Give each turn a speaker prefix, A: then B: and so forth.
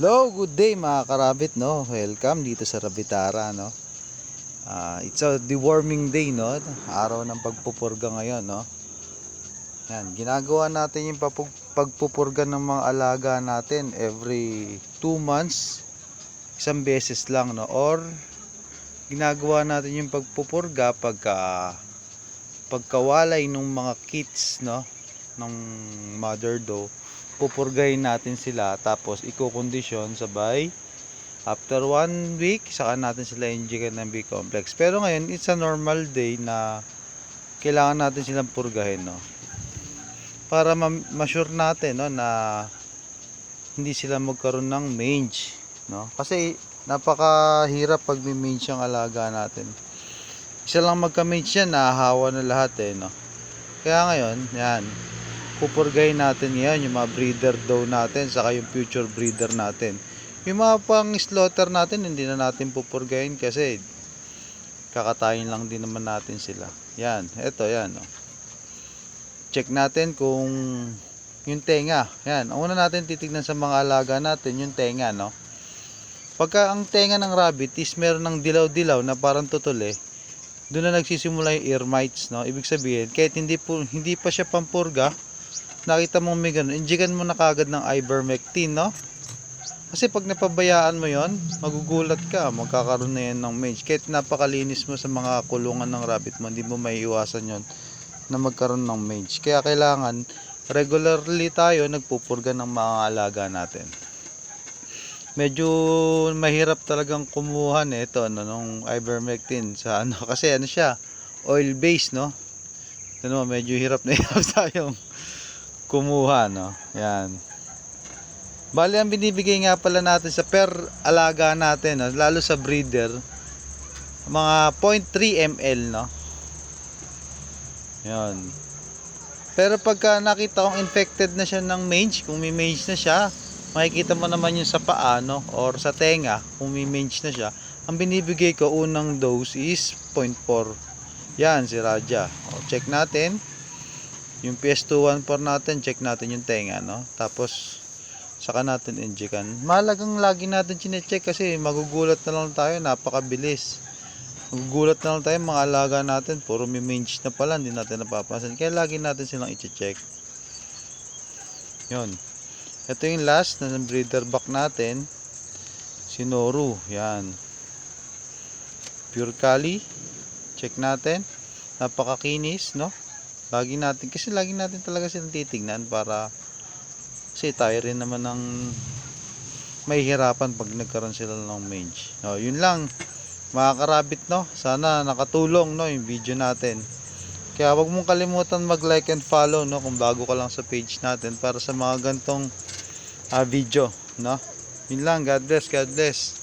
A: Hello, good day mga karabit, no? Welcome dito sa Rabitara, no? Ah, it's a deworming day, no? Araw ng pagpupurga ngayon, no? Yan, ginagawa natin yung pagpupurga ng mga alaga natin every 2 months, isang beses lang, no? Or ginagawa natin yung pagpupurga pagka pagkawalay ng mga kits, no? ng mother doe pupurgahin natin sila tapos iko-condition sabay. After one week saka natin sila inject ng B-complex. Pero ngayon it's a normal day na kailangan natin silang purgahin no? Para ma- ma-sure natin no na hindi sila magkaroon ng mange no? Kasi napakahirap pag may mange ang alaga natin. Isa lang magka-mange yan nahahawa na lahat eh no? Kaya ngayon yan pupurgahin natin ngayon yung mga breeder daw natin saka yung future breeder natin. Yung mga pang slaughter natin hindi na natin pupurgahin kasi kakatayin lang din naman natin sila. Yan eto yan oh. check natin kung yung tenga. Yan ang una natin titignan sa mga alaga natin yung tenga no? Pagka ang tenga ng rabbit is meron ng dilaw-dilaw na parang tutol doon na nagsisimula yung ear mites no? Ibig sabihin kahit hindi po hindi pa siya pampurga nakita mo may ganun, injigan mo na kagad ng ivermectin, no? Kasi pag napabayaan mo yon magugulat ka, magkakaroon na yan ng mange. Kahit napakalinis mo sa mga kulungan ng rabbit mo, hindi mo may iwasan yon na magkaroon ng mange. Kaya kailangan, regularly tayo nagpupurga ng mga alaga natin. Medyo mahirap talagang kumuha nito ano, nung ivermectin sa ano, kasi ano siya, oil based, no? Ano, medyo hirap na hirap tayong kumuha no? Yan. Bali ang binibigay nga pala natin sa per alaga natin no? lalo sa breeder mga 0.3 ml no? Yan. Pero pagka nakita kong infected na siya ng mange kung may mange na siya makikita mo naman yung sa paa no? Or sa tenga kung may mange na siya ang binibigay ko unang dose is 0.4 yan si Raja. O, check natin yung PS214 natin, check natin yung tenga, no? Tapos, saka natin injikan. Mahalagang lagi natin chinecheck kasi magugulat na lang tayo, napakabilis. Magugulat na lang tayo, mga alaga natin, puro may mange na pala, hindi natin napapansin. Kaya lagi natin silang i-check. Yun. Ito yung last na breeder back natin. Si Noru, yan. Pure Kali. Check natin. Napakakinis, no? Lagi natin kasi lagi natin talaga silang titignan para kasi tayo rin naman ng may hirapan pag nagkaroon sila ng mange no, yun lang. Mga karabit no? Sana nakatulong no yung video natin. Kaya wag mong kalimutan mag like and follow no kung bago ka lang sa page natin para sa mga gantong ah, video no? Yun lang. God bless God bless